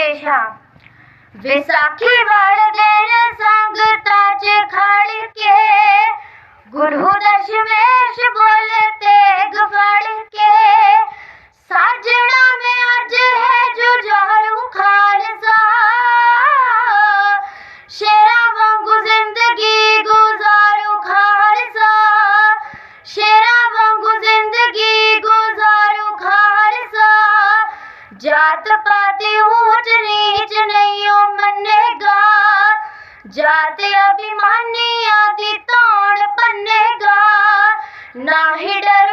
ਪੇਸ਼ ਵਿਸਾਖੀ ਵਾਲੇ ਦਿਨ ਸੰਗਤਾਂ 'ਚ ਖੜ ਕੇ। ਗੁਰੂ ਦਸ਼ਮੇਸ਼ ਬੋਲੇ ਤੇਗ ਫੜ ਕੇ। ਸਾਜਣਾ ਮੈਂ ਅੱਜ ਹੈ ਜੁਝਾਰੂ ਖਾਲਸਾ ਜਾਤ ਅਭਿਮਾਨੀਆਂ ਦੀ ਤੋੜ ਪੰਨੇਗਾ ਨਾ ਹੀ ਡਰੂ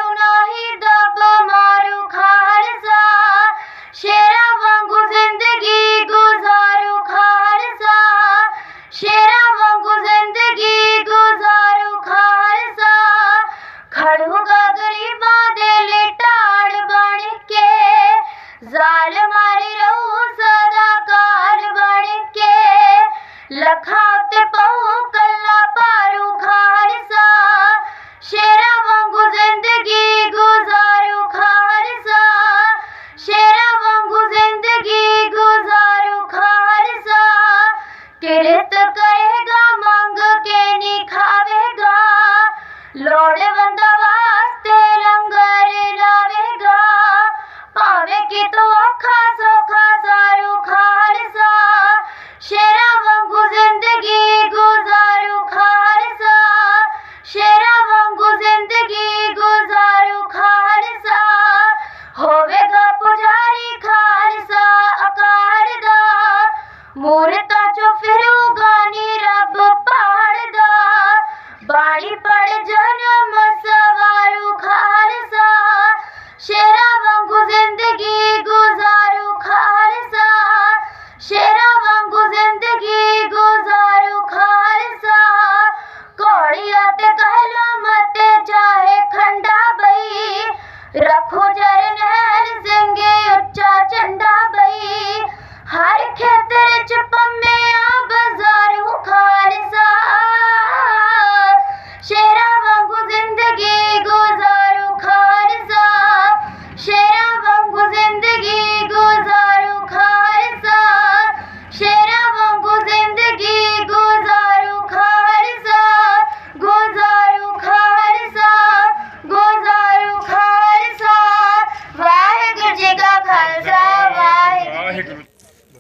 ਹਰ ਖੇਤਰ ਚ ਪੰਮਿਆ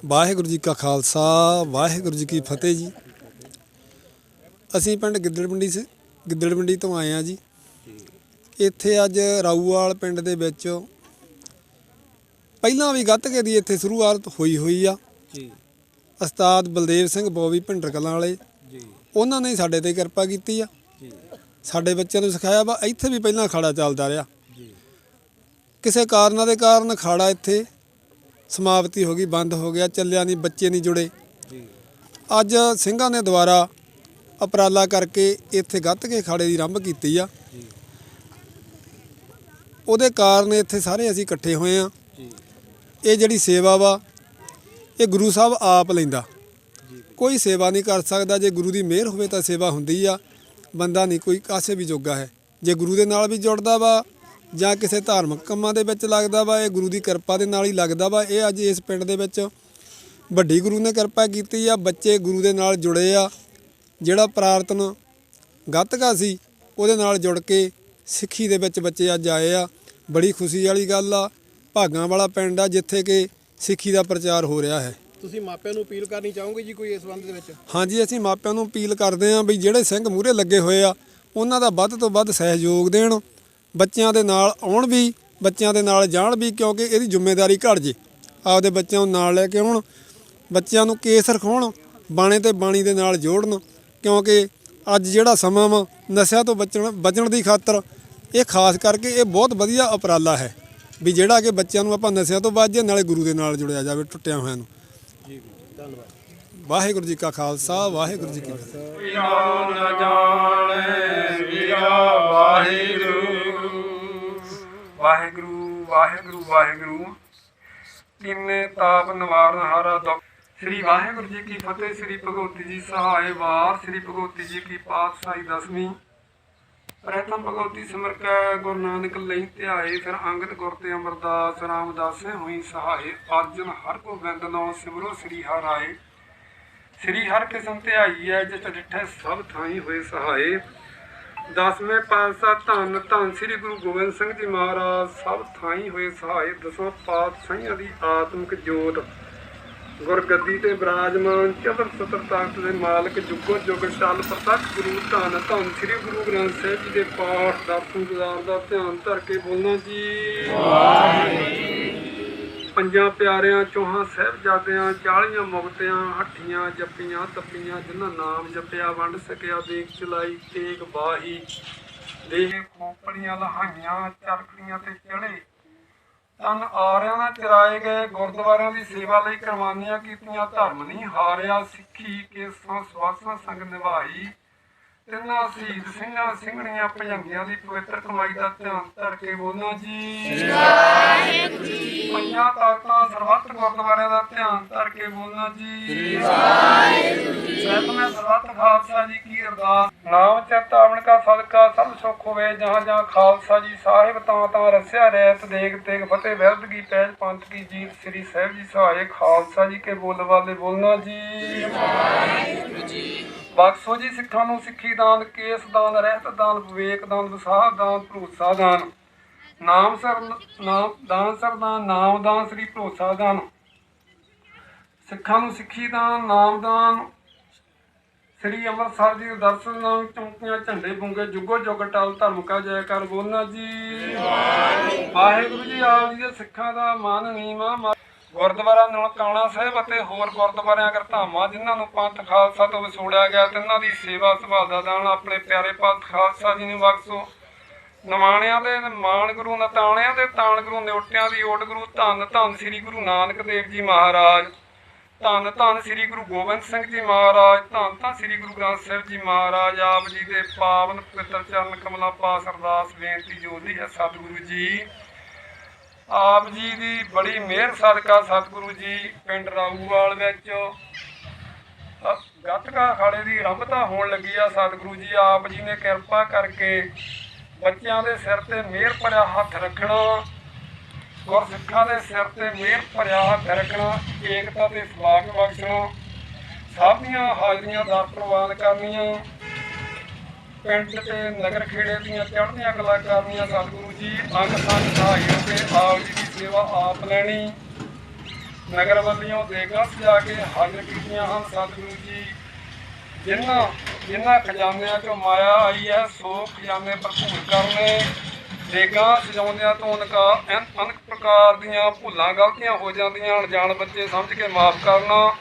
ਵਾਹਿਗੁਰੂ ਜੀ ਕਾ ਖਾਲਸਾ ਵਾਹਿਗੁਰੂ ਜੀ ਕੀ ਫਤਿਹ ਜੀ। ਅਸੀਂ ਪਿੰਡ ਗਿੱਦੜਮੰਡੀ ਸੇ ਗਿੱਦੜਮੰਡੀ ਤੋਂ ਆਏ ਆ ਜੀ। ਇੱਥੇ ਅੱਜ ਰਾਊਵਾਲ ਪਿੰਡ ਦੇ ਵਿੱਚ ਪਹਿਲਾਂ ਵੀ ਗੱਤਕੇ ਦੀ ਇੱਥੇ ਸ਼ੁਰੂਆਤ ਹੋਈ ਹੋਈ ਆ। ਜੀ। ਉਸਤਾਦ ਬਲਦੇਵ ਸਿੰਘ ਬੋਵੀ ਭਿੰਡਰ ਕਲਾਂ ਵਾਲੇ ਜੀ। ਉਹਨਾਂ ਨੇ ਸਾਡੇ ਤੇ ਕਿਰਪਾ ਕੀਤੀ ਆ। ਜੀ। ਸਾਡੇ ਬੱਚਿਆਂ ਨੂੰ ਸਿਖਾਇਆ ਵਾ ਇੱਥੇ ਵੀ ਪਹਿਲਾਂ ਅਖਾੜਾ ਚੱਲਦਾ ਰਿਹਾ। ਜੀ। ਕਿਸੇ ਕਾਰਨਾਂ ਦੇ ਕਾਰਨ ਅਖਾੜਾ ਇੱਥੇ ਸਮਾਪਤੀ ਹੋ ਗਈ, ਬੰਦ ਹੋ ਗਿਆ, ਚੱਲਿਆ ਨਹੀਂ, ਬੱਚੇ ਨਹੀਂ ਜੁੜੇ। ਅੱਜ ਸਿੰਘਾਂ ਨੇ ਦੁਬਾਰਾ ਉਪਰਾਲਾ ਕਰਕੇ ਇੱਥੇ ਗੱਤ ਕੇ ਖਾੜੇ ਦੀ ਆਰੰਭ ਕੀਤੀ ਆ। ਉਹਦੇ ਕਾਰਨ ਇੱਥੇ ਸਾਰੇ ਅਸੀਂ ਇਕੱਠੇ ਹੋਏ ਆ। ਇਹ ਜਿਹੜੀ ਸੇਵਾ ਵਾ, ਇਹ ਗੁਰੂ ਸਾਹਿਬ ਆਪ ਲੈਂਦਾ। ਕੋਈ ਸੇਵਾ ਨਹੀਂ ਕਰ ਸਕਦਾ, ਜੇ ਗੁਰੂ ਦੀ ਮਿਹਰ ਹੋਵੇ ਤਾਂ ਸੇਵਾ ਹੁੰਦੀ ਆ। ਬੰਦਾ ਨਹੀਂ, ਕੋਈ ਕਾਸੇ ਵੀ ਜੋਗਾ ਹੈ। ਜੇ ਗੁਰੂ ਦੇ ਨਾਲ ਵੀ ਜੁੜਦਾ ਵਾ ਜਾਂ ਕਿਸੇ ਧਾਰਮਿਕ ਕੰਮਾਂ ਦੇ ਵਿੱਚ ਲੱਗਦਾ ਵਾ ਇਹ ਗੁਰੂ ਦੀ ਕਿਰਪਾ ਦੇ ਨਾਲ ਹੀ ਲੱਗਦਾ ਵਾ। ਇਹ ਅੱਜ ਇਸ ਪਿੰਡ ਦੇ ਵਿੱਚ ਵੱਡੀ ਗੁਰੂ ਨੇ ਕਿਰਪਾ ਕੀਤੀ ਆ ਬੱਚੇ ਗੁਰੂ ਦੇ ਨਾਲ ਜੁੜੇ ਆ। ਜਿਹੜਾ ਪ੍ਰਾਰਥਨ ਗੱਤਕਾ ਸੀ ਉਹਦੇ ਨਾਲ ਜੁੜ ਕੇ ਸਿੱਖੀ ਦੇ ਵਿੱਚ ਬੱਚੇ ਅੱਜ ਆਏ ਆ। ਬੜੀ ਖੁਸ਼ੀ ਵਾਲੀ ਗੱਲ ਆ ਭਾਗਾਂ ਵਾਲਾ ਪਿੰਡ ਆ ਜਿੱਥੇ ਕਿ ਸਿੱਖੀ ਦਾ ਪ੍ਰਚਾਰ ਹੋ ਰਿਹਾ ਹੈ। ਤੁਸੀਂ ਮਾਪਿਆਂ ਨੂੰ ਅਪੀਲ ਕਰਨੀ ਚਾਹੋਗੇ ਜੀ ਕੋਈ ਇਸ ਸੰਬੰਧ ਦੇ ਵਿੱਚ? ਹਾਂਜੀ ਅਸੀਂ ਮਾਪਿਆਂ ਨੂੰ ਅਪੀਲ ਕਰਦੇ ਹਾਂ ਵੀ ਜਿਹੜੇ ਸਿੰਘ ਮੂਹਰੇ ਲੱਗੇ ਹੋਏ ਆ ਉਹਨਾਂ ਦਾ ਵੱਧ ਤੋਂ ਵੱਧ ਸਹਿਯੋਗ ਦੇਣ। ਬੱਚਿਆਂ ਦੇ ਨਾਲ ਆਉਣ ਵੀ, ਬੱਚਿਆਂ ਦੇ ਨਾਲ ਜਾਣ ਵੀ ਕਿਉਂਕਿ ਇਹਦੀ ਜ਼ਿੰਮੇਵਾਰੀ ਘੜ ਜੇ। ਆਪਦੇ ਬੱਚਿਆਂ ਨੂੰ ਨਾਲ ਲੈ ਕੇ ਆਉਣ, ਬੱਚਿਆਂ ਨੂੰ ਕੇਸ ਰਖਾਉਣ ਬਾਣੇ ਤੇ ਬਾਣੀ ਦੇ ਨਾਲ ਜੋੜਨ ਕਿਉਂਕਿ ਅੱਜ ਜਿਹੜਾ ਸਮਾਂ ਵਾ, ਨਸ਼ਿਆਂ ਤੋਂ ਬਚਣ ਬਚਣ ਦੀ ਖਾਤਰ ਇਹ ਖਾਸ ਕਰਕੇ ਇਹ ਬਹੁਤ ਵਧੀਆ ਉਪਰਾਲਾ ਹੈ ਵੀ ਜਿਹੜਾ ਕਿ ਬੱਚਿਆਂ ਨੂੰ ਆਪਾਂ ਨਸ਼ਿਆਂ ਤੋਂ ਬਚ ਜੇ ਨਾਲੇ ਗੁਰੂ ਦੇ ਨਾਲ ਜੁੜਿਆ ਜਾਵੇ ਟੁੱਟਿਆਂ ਹੋਇਆਂ ਨੂੰ। ਜੀ ਧੰਨਵਾਦ ਵਾਹਿਗੁਰੂ ਜੀ ਕਾ ਖਾਲਸਾ, ਵਾਹਿਗੁਰੂ ਜੀ ਕੀ ਫਤਿਹ। ਵਾਹਿਗੁਰੂ ਵਾਹਿਗੁਰੂ ਵਾਹਿਗੁਰੂ। ਕਿੰਨੇ ਤਾਪ ਨਿਵਾਰਨ ਹਾਰਾ ਦੁਖ। ਸ੍ਰੀ ਵਾਹਿਗੁਰੂ ਜੀ ਕੀ ਫਤਿਹ, ਸ੍ਰੀ ਭਗਵਤੀ ਜੀ ਸਹਾਏ ਵਾਰ, ਸ੍ਰੀ ਭਗਵਤੀ ਜੀ ਕੀ ਪਾਤਸ਼ਾਹੀ ਦਸਵੀਂ। ਪ੍ਰਥਮ ਭਗਵਤੀ ਸਿਮਰ ਗੁਰੂ ਨਾਨਕ ਲਈ ਧਿਆਏ, ਫਿਰ ਅੰਗਦ ਗੁਰ ਤੇ ਅਮਰਦਾਸ ਰਾਮਦਾਸੇ ਹੋਈ ਸਹਾਏ। ਅਰਜਨ ਹਰ ਗੋਬਿੰਦ ਨਾਮ ਸਿਮਰੋ ਸ੍ਰੀ ਹਰਿ ਸ੍ਰੀ ਹਰਿ ਕਿਸਮ ਧਿਆਈ ਹੈ ਜਿਤ ਡਿਠੇ ਸਭ ਥਾਈ ਹੋਏ ਸਹਾਏ। ਦਸਵੇਂ ਪਾਤਸ਼ਾਹ ਧੰਨ ਧੰਨ ਸ੍ਰੀ ਗੁਰੂ ਗੋਬਿੰਦ ਸਿੰਘ ਜੀ ਮਹਾਰਾਜ, ਸਭ ਥਾਈ ਹੋਏ ਸਹਾਏ ਦਸਵਾਂ ਪਾਤਸ਼ਾਹੀਆਂ ਦੀ ਆਤਮਿਕ ਜੋਤ। ਗੁਰਗੱਦੀ ਤੇ ਬਿਰਾਜਮਾਨ ਚਤਰ ਸਤਰ ਤਖਤ ਦੇ ਮਾਲਕ ਜੁਗੋ ਜੁਗ ਚੱਲ ਪ੍ਰਤੱਖ ਗੁਰੂ ਧੰਨ ਧੰਨ ਸ੍ਰੀ ਗੁਰੂ ਗ੍ਰੰਥ ਸਾਹਿਬ ਜੀ ਦੇ ਪਾਠ ਦਰਸ਼ਨ ਗੁਜ਼ਾਰ ਦਾ ਧਿਆਨ ਧਰ ਕੇ ਬੋਲਣਾ ਜੀ। ਪੰਜਾਂ ਪਿਆਰਿਆਂ ਚੋਹਾਂ ਸਾਹਿਬਜ਼ਾਦਿਆਂ, ਚਾਲੀਆਂ ਮੁਕਤਿਆਂ, ਹੱਠੀਆਂ ਜੱਪੀਆਂ, ਤੱਪੀਆਂ, ਜਿਨ੍ਹਾਂ ਨਾਮ ਜਪਿਆ, ਵੰਡ ਸਕਿਆ, ਦੇਖ ਚਲਾਈ, ਤੇਗ ਬਾਹੀ। ਦੇਹ ਖੋਪੜੀਆਂ, ਲਹਾਈਆਂ, ਚਰਖੜੀਆਂ ਤੇ ਚੜੇ। ਤਨ ਆਰਿਆਂ ਨਾਲ ਚਰਾਏ ਗਏ, ਗੁਰਦੁਆਰਿਆਂ ਦੀ ਸੇਵਾ ਲਈ ਕੁਰਬਾਨੀਆਂ ਕੀਤੀਆਂ, ਧਰਮ ਨਹੀਂ ਹਾਰਿਆ, ਸਿੱਖੀ, ਕੇਸਾਂ, ਸਵਾਸਾਂ, ਸੰਗ ਨਿਭਾਈ। ਤਿੰਨਾਂ ਸ਼ਹੀਦ ਸਿੰਘਾਂ ਸਿੰਘਣੀਆਂ ਭਜੰਗੀਆਂ ਦੀ ਪਵਿੱਤਰ ਕਮਾਈ ਦਾ ਧਿਆਨ ਧਰ ਕੇ ਬੋਲਣਾ ਜੀ ਪੰਜਾਂ ਤਾਕਤਾਂ ਸਰਬੱਤ ਗੁਰਦੁਆਰਿਆਂ ਦਾ ਧਿਆਨ ਧਰ ਕੇ ਬੋਲਣਾ ਜੀ ਸਤਿ ਸਰਬੱਤ ਖਾਲਸਾ ਜੀ ਕੀ ਅਰਦਾਸ। ਨਾਮ ਚਿਤ ਆਵਣ ਕਾ ਸਦਕਾ ਸਭ ਸੁਖ ਹੋਵੇ ਜਹਾਂ ਜਹਾਂ ਖਾਲਸਾ ਜੀ। ਸਾਹਿਬ ਤਾਂ ਤਾਂ ਰਸਿਆ ਰਹਿਤ ਦੇਖ ਤੇਗ ਫਤਿਹ ਵਿਰਦ ਕੀ ਪੈਜ ਪੰਥ ਕੀ ਜੀਤ ਸ੍ਰੀ ਸਾਹਿਬ ਜੀ ਸਹਾਏ ਖਾਲਸਾ ਜੀ ਕੇ ਬੋਲ ਵਾਲੇ ਬੋਲਣਾ ਜੀ ਬਖਸ਼ੋ ਜੀ ਸਿੱਖਾਂ ਨੂੰ ਸਿੱਖੀ ਦਾਨ ਕੇਸ ਦਾਨ ਰਹਿਤ ਦਾਨ ਵਿਵੇਕ ਦਾਨ ਵਿਸਾਹ ਦਾਨ ਭਰੋਸਾ ਦਾਨ। ਨਾਮ ਸਰ ਨਾਮ ਦਾਨ ਸਰ ਦਾਨ ਨਾਮ ਦਾਨ ਸ੍ਰੀ ਭਰੋਸਾ ਦਾਨ। ਸਿੱਖਾਂ ਨੂੰ ਸਿੱਖੀ ਦਾਨ ਨਾਮ ਦਾਨ। ਸ੍ਰੀ ਅੰਮ੍ਰਿਤਸਰ ਜੀ ਦੇ ਦਰਸ਼ਨ ਨਾਲ ਚੌਂਕੀਆਂ ਝੰਡੇ ਬੁੰਗੇ ਜੁਗੋ ਜੁਗ ਟਲ ਧਰਮ ਕਾ ਜੈਕਾਰ ਬੋਲਣਾ ਜੀ। ਵਾਹਿਗੁਰੂ ਜੀ। ਆਪ ਜੀ ਦੇ ਸਿੱਖਾਂ ਦਾ ਮਾਨ ਨੀਵਾ ਗੁਰਦੁਆਰਾ ਨਨਕਾਣਾ ਸਾਹਿਬ ਅਤੇ ਹੋਰ ਗੁਰਦੁਆਰਿਆਂ ਕਰਧਾਮਾਂ ਜਿਨ੍ਹਾਂ ਨੂੰ ਪੰਥ ਖਾਲਸਾ ਤੋਂ ਵਿਛੋੜਿਆ ਗਿਆ ਤੇ ਇਹਨਾਂ ਦੀ ਸੇਵਾ ਸੰਭਾਲ ਦਾ ਦਾਨ ਆਪਣੇ ਪਿਆਰੇ ਪੰਥ ਖਾਲਸਾ ਜੀ ਨੂੰ ਬਖਸ਼ੋ। ਨਿਮਾਣਿਆਂ ਦੇ ਮਾਣ ਗੁਰੂ, ਨਤਾਣਿਆਂ ਦੇ ਤਾਣ ਗੁਰੂ, ਨਿਉਟਿਆਂ ਦੀ ਓਟ ਗੁਰੂ, ਧੰਨ ਧੰਨ ਸ੍ਰੀ ਗੁਰੂ ਨਾਨਕ ਦੇਵ ਜੀ ਮਹਾਰਾਜ। ਧੰਨ ਧੰਨ ਸ੍ਰੀ ਗੁਰੂ ਗੋਬਿੰਦ ਸਿੰਘ ਜੀ ਮਹਾਰਾਜ, ਧੰਨ ਧੰਨ ਸ੍ਰੀ ਗੁਰੂ ਗ੍ਰੰਥ ਸਾਹਿਬ ਜੀ ਮਹਾਰਾਜ, ਆਪ ਜੀ ਦੇ ਪਾਵਨ ਪਵਿੱਤਰ ਚਰਨ ਕਮਲਾ ਪਾਸ ਅਰਦਾਸ ਬੇਨਤੀ ਜੋਦੀ ਹੈ ਸਤਿਗੁਰੂ ਜੀ। ਆਪ ਜੀ ਦੀ ਬੜੀ ਮਿਹਰ, ਸਦਕਾ ਸਤਿਗੁਰੂ ਜੀ, ਪਿੰਡ ਰਾਊਵਾਲ ਵਿੱਚ। ਗੱਤਕਾ ਅਖਾੜੇ ਦੀ ਆਰੰਭਤਾ ਹੋਣ ਲੱਗੀ ਆ ਸਤਿਗੁਰੂ ਜੀ, ਆਪ ਜੀ ਨੇ ਕਿਰਪਾ ਕਰਕੇ ਬੱਚਿਆਂ ਦੇ ਸਿਰ ਤੇ ਮਿਹਰ ਭਰਿਆ ਹੱਥ ਰੱਖਣਾ, ਗੁਰਸਿੱਖਾਂ ਦੇ ਸਿਰ ਤੇ ਮਿਹਰ ਭਰਿਆ ਹੱਥ ਰੱਖਣਾ, ਏਕਤਾ ਤੇ ਸਵਾਗ ਬਖਸ਼ਣਾ, ਸਭ ਦੀਆਂ ਹਾਜ਼ਰੀਆਂ ਦਰ ਪ੍ਰਵਾਨ ਕਰਨੀਆਂ। ਪਿੰਡ ਤੇ ਨਗਰ ਖੇੜੇ ਦੀਆਂ ਚੜ੍ਹਦੀਆਂ ਕਲਾ ਕਰਨੀਆਂ ਸਤਿਗੁਰੂ ਜੀ, ਅੰਗ ਸੰਗ ਸਹਾਈ ਹੋ ਕੇ ਆਪ ਜੀ ਦੀ ਸੇਵਾ ਆਪ ਲੈਣੀ। ਨਗਰ ਵੱਲੋਂ ਦੇਗਾ ਸਜਾ ਕੇ ਹਾਜ਼ਰ ਕੀਤੀਆਂ ਹਨ ਸਤਿਗੁਰੂ ਜੀ। ਜਿਨ੍ਹਾਂ ਜਿਨ੍ਹਾਂ ਖਜ਼ਾਨਿਆਂ ਚੋਂ ਮਾਇਆ ਆਈ ਹੈ, ਸੋ ਖਜ਼ਾਨੇ ਭਰਪੂਰ ਕਰਨੇ। ਦੇਗਾ ਸਜਾਉਂਦਿਆਂ ਤੋਂ ਅਨਕਾ ਅਨਕ ਪ੍ਰਕਾਰ ਦੀਆਂ ਭੁੱਲਾਂ ਗਲਤੀਆਂ ਹੋ ਜਾਂਦੀਆਂ ਅਣਜਾਣ ਬੱਚੇ ਸਮਝ ਕੇ ਮਾਫ ਕਰਨਾ।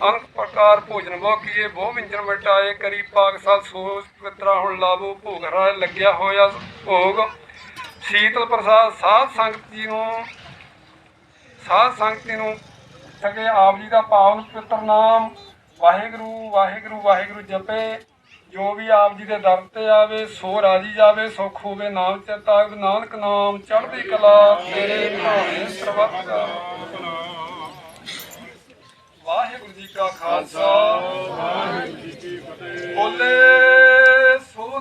ਅਨਕ ਪ੍ਰਕਾਰ ਭੋਜਨ ਬਹੁ ਕੀਏ ਬਹੁ ਵਿੰਜਨ ਮਿਟਾਏ ਕਰੀ ਪਾਕ ਸਾਲ ਸੋਚ ਹੁਣ ਲਾਵੋ ਭੋਗ ਰਾਏ ਲੱਗਿਆ ਹੋਇਆ ਭੋਗ। ਸ਼ੀਤਲ ਪ੍ਰਸਾਦ ਸਾਧ ਸੰਗਤ ਜੀ ਨੂੰ, ਸਾਧ ਸੰਗਤ ਨੂੰ ਸਕੇ ਆਪ ਜੀ ਦਾ ਪਾਵਨ ਪਵਿੱਤਰ ਨਾਮ। ਵਾਹਿਗੁਰੂ ਵਾਹਿਗੁਰੂ ਵਾਹਿਗੁਰੂ ਜਪੇ। ਜੋ ਵੀ ਆਪ ਜੀ ਦੇ ਦਰ ਤੇ ਆਵੇ, ਸੋ ਰਾਜੀ ਜਾਵੇ, ਸੁਖ ਹੋਵੇ, ਨਾਮ ਚੇਤਾ ਨਾਨਕ ਨਾਮ ਚੜ੍ਹਦੀ ਕਲਾ ਤੇਰੇ ਭਾਣੇ ਸਰਬੱਤ ਦਾ ਵਾਹਿਗੁਰੂ ਜੀ ਕਾ ਖਾਲਸਾ। ਵਾਹਿਗੁਰੂ ਜੀ ਕੀ ਫਤਿਹ। ਬੋਲੇ ਸੋ